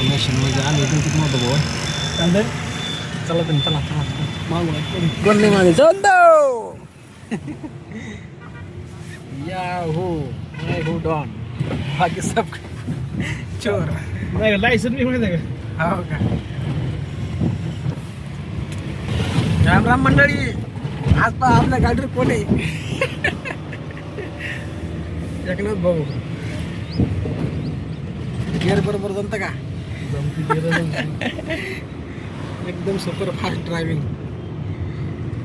Formation म्हणजे आम्ही किती मोठं भाऊ. कांदे चला तुम्ही चला चला आहे. कोण नाही माझे या हो मैं हूँ डॉन. बाकी सब चोर. नाही लायसन मी माहिती आहे का? हो का? राम राम मंडळी आज पहा आपल्या गाडीवर कोण आहे? एकनाथ भाऊ. गिअर बरोबर जमतं का. एकदम सुपर फास्ट ड्रायव्हिंग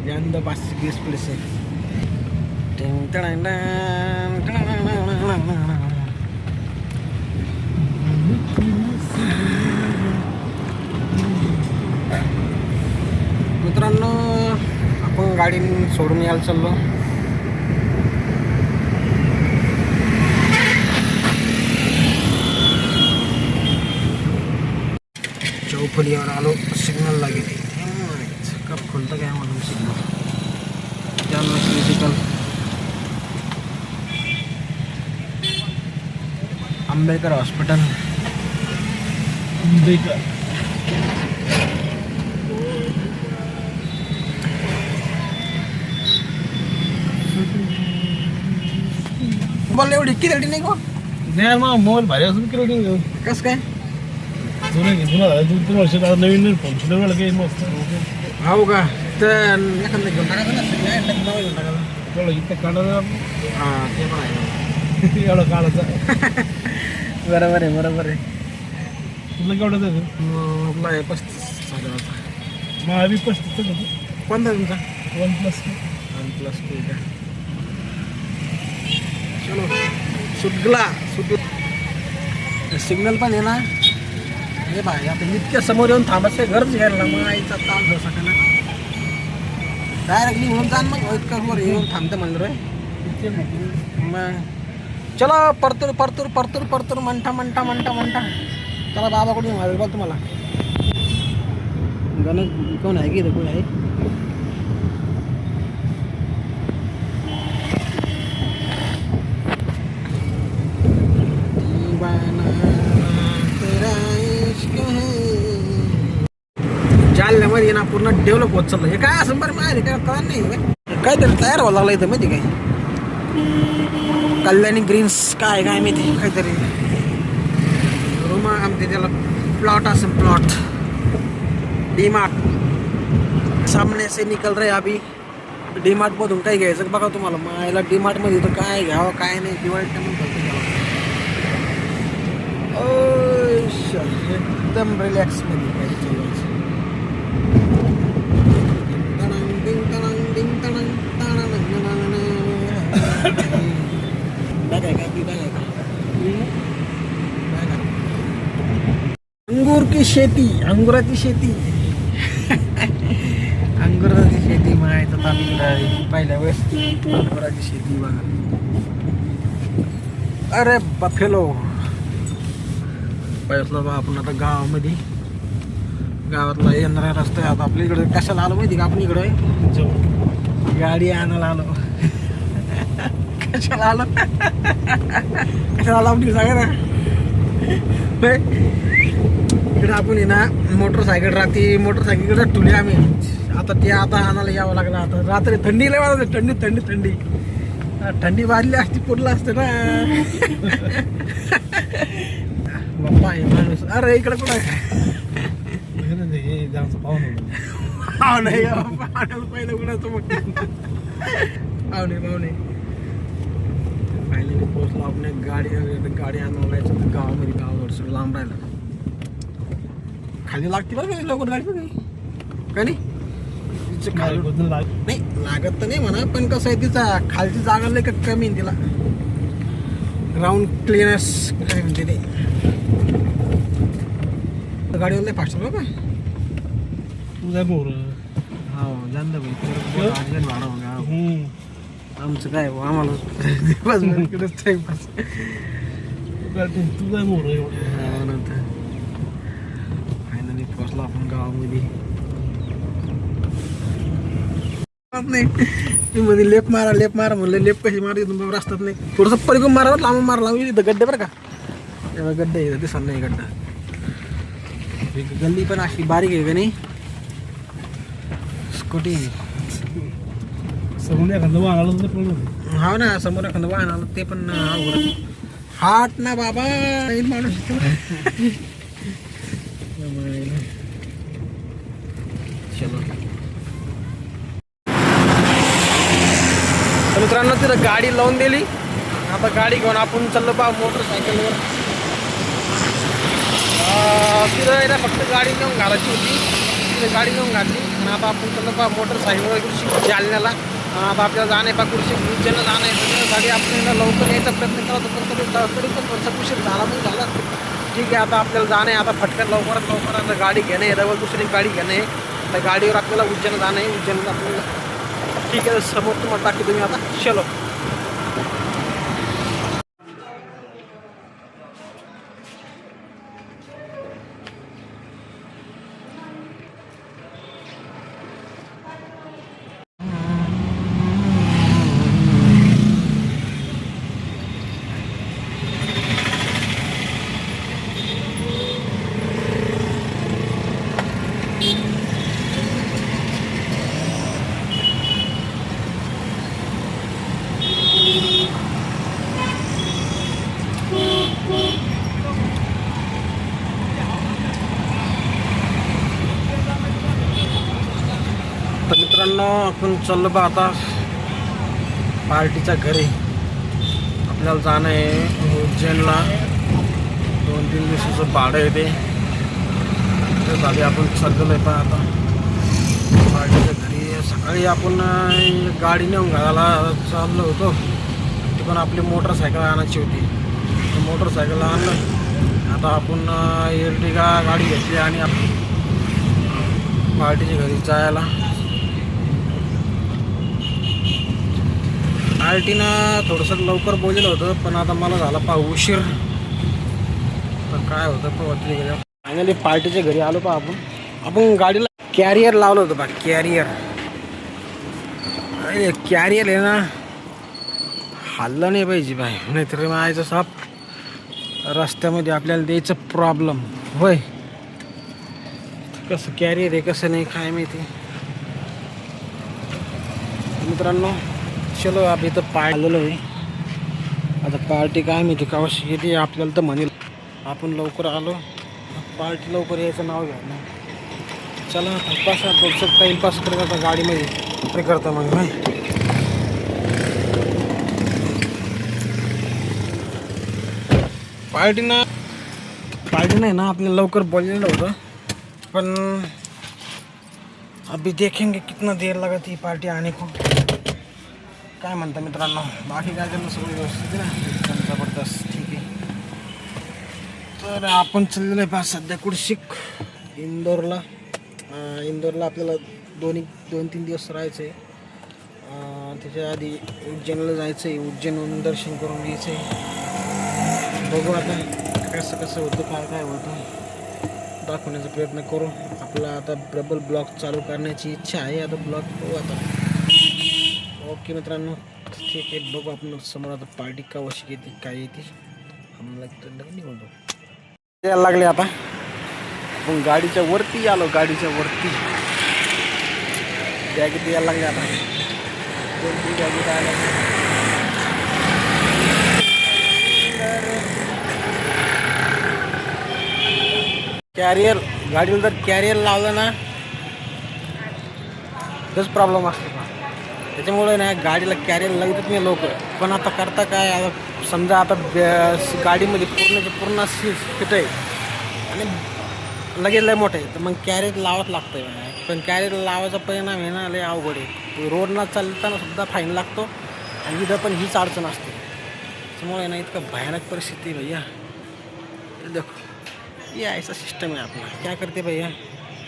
यंदा द गेस प्लेस मित्रांनो आपण गाडी सोडून यायला चाललो. चौफुलीवर आलो सिग्नल लागेल कप खोलतं काय म्हणून सिग्नल त्यामुळे फिजिकल आंबेडकर हॉस्पिटल बेकार बोल एवढी किती नाही गो नाही मग मोबाईल भारी असून किती रेटिंग घेऊ कस काय? दोन तीन वर्ष आता नवीन नवीन फोन सुद्धा वेळ काही मस्त हो का तर एखादं घेऊन टाकायचं ना घेऊन इतकं हां ते पण आहे एवढं काढायचं बरोबर आहे बरोबर आहे तुला केवढं त्याचं मग आपला आहे पस्तीस हजाराचा मग आम्ही पस्तीस होतो कोणता तुमचा one plus one plus two का चलो सुटला सुट सिग्नल पण आहे ना हे भाई आता इतक्या समोर येऊन थांबायचं घरच घ्यायला मग आईचा ताण हो सकाळ डायरेक्टली म्हणून जाण मग इतकं वर येऊन थांबतं म्हणलं रे. मग चलो परतूर परतूर परतूर परतूर म्हणता म्हणता म्हणता म्हणता चला बाबाकडून बघ तुम्हाला. गणेश कोण आहे की कोण आहे? ना, पूर्ण डेव्हलप होत चाललं हे काय असं बरं माहिती काय कळत नाही काहीतरी तयार व्हायला लागलं काय काय काय प्लॉट असं प्लॉट सामने से निकल रहे अभी. डीमार्ट मधून काय घ्यायचं बघा तुम्हाला. मायला डीमार्ट मध्ये तर काय घ्यावं, काय नाही दिवाळी टाइम एकदम रिलॅक्स चालवायची अंगूर की शेती अंगुराची शेती. अंगुराची शेती म्हणायचं पहिल्या वेळेस अंगुराची शेती बघा. अरे बफेलो. पहिलं बा आपण आता गावामध्ये गावातला येणारा रस्ता आहे. आता आपल्या इकडे कशाला आलो माहिती का? आपण इकडे गाडी आणायला आलो. कशाला आलो कशाला आलो आपली सांगा ना होय? आपण आहे ना मोटरसायकल राहते मोटरसायकल इकडे ठुली आम्ही आता ते आता आणायला यावं लागलं आता. रात्री थंडी लय वाजत थंडी थंडी थंडी. थंडी वाजली असती पुरला असते ना. बाप्पा हे माणूस. अरे इकडे कुठं हे जास्त पाहून हा नाही पाण्याला कुणाचं मग पाहुणे पाहुणे. फायनली पोहोचलो आपण गाडी गाडी आणायला जायचं होतं गावामध्ये गावावर लांब राहिलं. खाली लागते बरं का लवकर गाडी बघ का नाही? खाली नाही लागत तर नाही म्हणा पण कसं आहे तिचा खालची जागा लय का कमी तिला. ग्राउंड क्लिअरनेस काय म्हणते ते? गाडीवर लय फास्ट बघा तुझा मोर हो अर्जंट भाडं. हम्म. आमचं काय आम्हाला दिवसभर इकडेच टाइमपास तुझा मोर हा, नंतर फायनली पोहोचलो आपण गावामध्ये. नाही. मध्ये लेप मारा लेप मारा म्हणलं. लेप कशी मारा तुम्ही रस्त्यात नाही. थोडंसं परिगम मारा लांब मारा लांब इथं गड्डे बरं का? एवढा गड्डे इथं दिसत नाही गड्डा. गल्ली पण अशी बारीक आहे का नाही? स्कूटी. समोर एखादं वाहनाला तर प्रॉब्लेम हा ना समोर एखादं वाहन आलं ते पण अवघड हाट ना बाबा येईल माणूस चलो. तर मित्रांनो तिथं गाडी लावून दिली. आता गाडी घेऊन आपण चाललो बा मोटरसायकलवर अं, तिथं आहे ना फक्त गाडी नेऊन घालायची होती. तिथं गाडी नेऊन घातली. आणि आता आपण चाललो बा मोटरसायकलवर कुठशी जालन्याला. आता आपल्याला जाणं आहे बा कुठशी जाणं आहे तर गाडी लवकर यायचा प्रयत्न करा होतो तरी तरी पण थोडासा उशीर झाला पण झाला. ठीक आहे आता आपल्याला जाणं आहे आता फटकन लवकरात लवकर आता गाडी घेणे रवळ दुसरी गाडी घेणे. त्या गाडीवर आपल्याला उज्जैन जाणं आहे उज्जैन आपल्याला ठीक आहे समोर तुम्हाला टाकी तुम्ही आता. चलो तर मित्रांनो आपण चाललो बा आता. पार्टीच्या घरी. आपल्याला जाणं आहे उज्जैनला. दोन तीन दिवसाचं भाडं येते ते. झाली आपण चाललेलो आहे पा आता. पार्टीच्या घरी. सकाळी आपण गाडी नेऊन घालायला चाललो होतो. ती पण आपली मोटरसायकल आणायची होती. मोटरसायकल आणलं. आता आपण एरटिगा गाडी घेतली आणि आप- पार्टीच्या घरी जायला. आरटीनं थोडंसं लवकर बोललेलं होतं पण आता मला झाला पा उशीर. तर काय होतं पवतली गेलं. फायनली पार्टीच्या घरी आलो पा आपण. आपण गाडीला कॅरियर लावलं होतं बा कॅरियर अरे कॅरियर आहे ना. हल्ला नाही पाहिजे बाय नाहीतर मायचं साप. रस्त्यामध्ये आपल्याला द्यायचं प्रॉब्लेम होय. कसं कॅरियर आहे कसं नाही काय माहिती. मित्रांनो चलो आप इथं पाय आलेलो आहे. आता पार्टी काय माहिती का येते आपल्याला तर म्हणेल. आपण लवकर आलो. पार्टी लवकर यायचं नाव घ्या. ना चला टाइमपास थोडंसं टाईमपास करत आता गाडीमध्ये ते करता मग नाही पार्टीनं पार्टी नाही ना आपल्याला लवकर बोललेलं होतं. पण अभी देखेंगे कितना देर लगा थी पार्टी आने को. काय म्हणता मित्रांनो? बाकी काय करणं सगळं व्यवस्थित आहे ना? जबरदस्त. ठीक आहे. तर आपण चाललेलो आहे पहा सध्या कुडशिक इंदोरला. इंदोरला आपल्याला दोन दोन तीन दिवस राहायचं आहे त्याच्या आधी उज्जैनला जायचं आहे उज्जैनहून दर्शन करून यायचं आहे बघू आता कसं कसं होतं काय काय होतं. दाखवण्याचा प्रयत्न करू. आपला आता प्रबल ब्लॉग चालू करण्याची इच्छा आहे. आता ब्लॉग बघू आता. ओके मित्रांनो ठीक आहे बघू आपण समोर आता पार्टी का वशी येते काय येते. आम्हाला निघून यायला लागले आता. आपण गाडीच्या वरती आलो गाडीच्या वरती. बॅगेत यायला लागले आता. दोन तीन बॅगेत आल्या. कॅरियर गाडीला जर कॅरियर लावलं ना तोच प्रॉब्लेम असतो. का त्याच्यामुळे ना गाडीला कॅरियर लागतच नाही लोक. पण आता करता काय? आता समजा आता गाडीमध्ये पूर्ण पूर्ण फिट आहे. आणि लगेच लय मोठं आहे. तर मग कॅरियर लावाच लागतं आहे पण कॅरियर लावायचा परिणाम आहे ना लय अवघड आहे. रोडला चालताना सुद्धा फाईन लागतो. आणि इथं पण हीच अडचण असते. त्यामुळे ना इतकं भयानक परिस्थिती आहे भैया. देखो ये ऐसा सिस्टम आहे आपला. क्या करते भैया?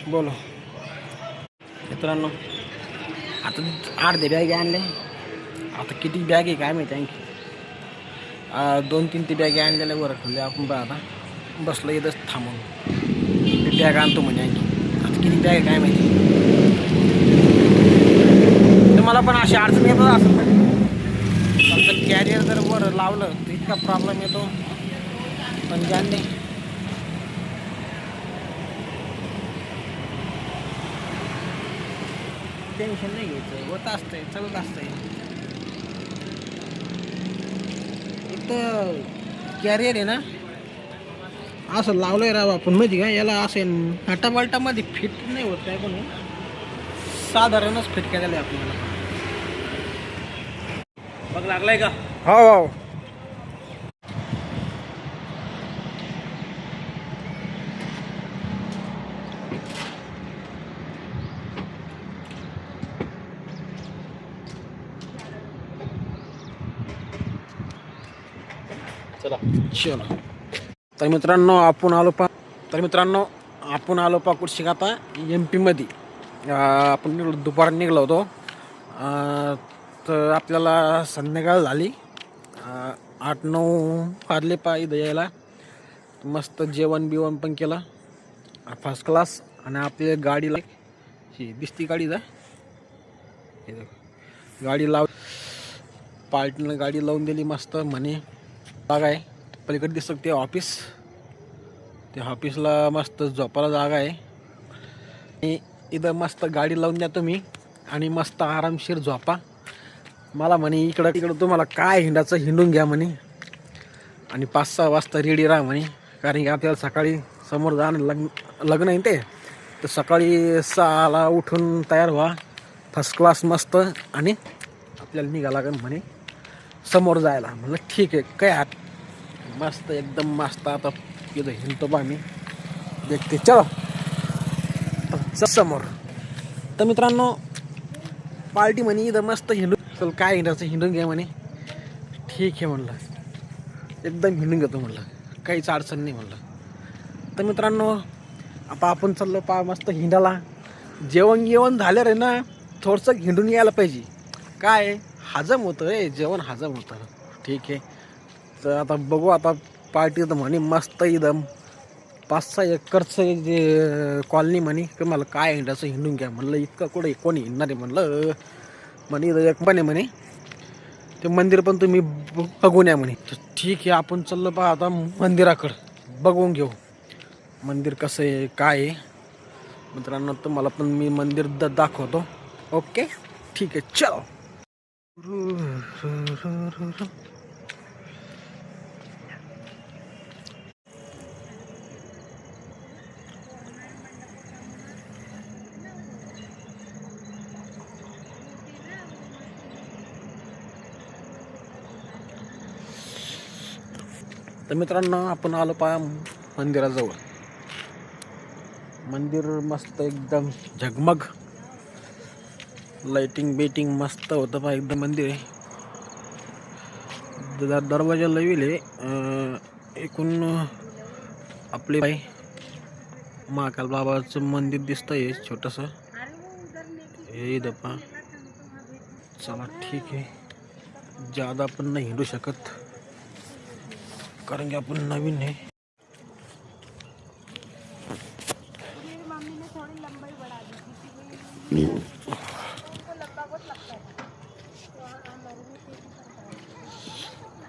बोलो. मित्रांनो आता अर्धे बॅग आणले. आता किती बॅग आहे काय माहिती आणखी? दोन तीन ते बॅगे आणलेल्या वर ठेवले आपण बघा आता. बसलो येतच थांबून. ते बॅग आणतो म्हणजे आणखी. आता किती बॅग आहे काय माहिती? तर मला पण अशी अडचण येतच असं समजा कॅरियर जर वर लावलं तर इतका प्रॉब्लेम येतो. पण जाणणे टेन्शन नाही घ्यायचं. होत असतंय चालत असतंय. इथं कॅरियर आहे ना असं लावलंय राव आपण. माहिती का? याला असं हटाबलटामध्ये फिट नाही होत काय पण साधारणच फिट केलेलं आहे आपल्याला. बघ लागलाय का? हो हो. चला. चलो. तर मित्रांनो आपण आलो पा तर मित्रांनो आपण आलो पा कुठशी आता? एम पीमध्ये आपण निघलो दुपार निघलो होतो. तर आपल्याला संध्याकाळ झाली. आठ नऊ वाजले पा इथं यायला. मस्त जेवण बिवण पण केलं. फर्स्ट क्लास आणि आपली गाडीला ही दिसती गाडी जा. हे गाडी लाव पार्टीनं गाडी लावून दिली मस्त म्हणे. जागा आहे. पलीकडे दिसतं ते ऑफिस त्या ऑफिसला मस्त झोपायला जागा आहे. आणि इथं मस्त गाडी लावून द्या तुम्ही आणि मस्त आरामशीर झोपा. मला म्हणे इकडं तिकडं तुम्हाला काय हिंडाचं हिंडून घ्या म्हणे. आणि पाच सहा वाजता रेडी राहा म्हणे. कारण की आपल्याला सकाळी समोर जाणं लग्न लग्न आहे ना ते. तर सकाळी सहाला उठून तयार व्हा. फर्स्ट क्लास मस्त. आणि आपल्याला निघा लागेल म्हणे. समोर जायला. म्हणलं ठीक आहे काय आत मस्त एकदम मस्त. आता इथं हिंडतो बा मी देखते चलो. चल समोर. तर मित्रांनो पार्टी म्हणे इथं मस्त हिंडू. चल काय हिंडायचं? हिंडून घ्या म्हणे. ठीक आहे म्हणलं. एकदम हिंडून घेतो म्हणलं. काहीच अडचण नाही म्हणलं. तर मित्रांनो आता आपण चाललो पा मस्त हिंडाला जेवण जेवण झालं रे ना थोडंसं हिंडून यायला पाहिजे. काय? आहे? हजम होतं रे जेवण हजम होतं. ठीक आहे. तर आता बघू आता पार्टी तर म्हणे मस्त एकदम. पाच सहा एकरचं जे कॉलनी म्हणे की मला काय हिंडायचं हिंडून घ्या म्हणलं. इतकं कुठे कोणी हिंडणार आहे म्हणलं. म्हणे इथं एक पण आहे म्हणे. ते मंदिर पण तुम्ही ब- बघून या म्हणे. तर ठीक आहे आपण चाललं पहा आता मंदिराकडं. बघून घेऊ. मंदिर कसं आहे काय आहे. मित्रांनो तुम्हाला पण मी मंदिर द दाखवतो. ओके? ठीक आहे चलो. तर मित्रांनो आपण आलो पा मंदिराजवळ. मंदिर मस्त एकदम झगमग लाइटिंग बेटिंग मस्त होतं पहा एकदम मंदिर आहे. द- दरवाजा आहे. एकूण आपले बाई महाकाल बाबाचं मंदिर दिसतंय छोटंसं. हे इथं पहा. चला ठीक आहे. जादा पण नाही हिंडू शकत कारण की आपण नवीन आहे मेरी मम्मी ने थोड़ी लंबाई बढ़ा दी थी कि उसको लंबा बहुत लगता है तो हमारे में से भी करता है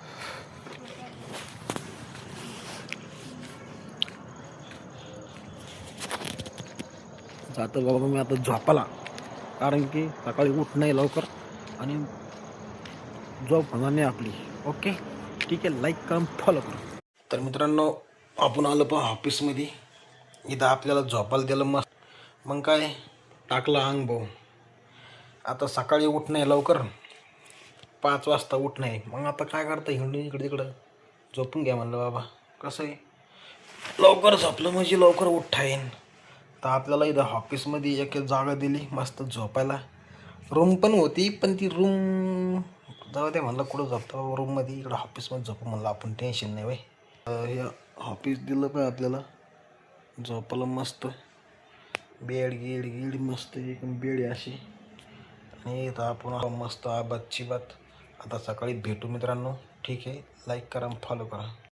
जातो बाबा मी आता झोपाला. कारण की सकाळी उठ नाही लवकर. आणि झोप होणार नाही आपली. ओके ठीक आहे लाईक करून फॉलो करा. तर मित्रांनो आपण आलो पण ऑफिसमध्ये इथं आपल्याला झोपायला दिलं मस्त. मग काय? टाकलं अंग भाऊ. आता सकाळी उठ नाही लवकर. पाच वाजता उठ नाही मग आता काय करता हिंडून इकडे तिकडं? झोपून घ्या म्हणलं बाबा. कसं आहे? लवकर झोपलं म्हणजे लवकर उठता येईन. तर आपल्याला इथं ऑफिसमध्ये एक जागा दिली मस्त झोपायला. रूम पण होती पण ती रूम जाऊ दे म्हणलं कुठं झोपतो रूममध्ये इकडं ऑफिसमध्ये झोपू म्हणलं आपण टेन्शन नाही बाई. हे ऑफिस दिलं पण आपल्याला. झोपायला मस्त. बेड गिड गिड मस्त एक बेड आहे अशी. आणि इथं आपण मस्त आबादची बात आता सकाळी भेटू मित्रांनो. ठीक आहे लाईक करा फॉलो करा.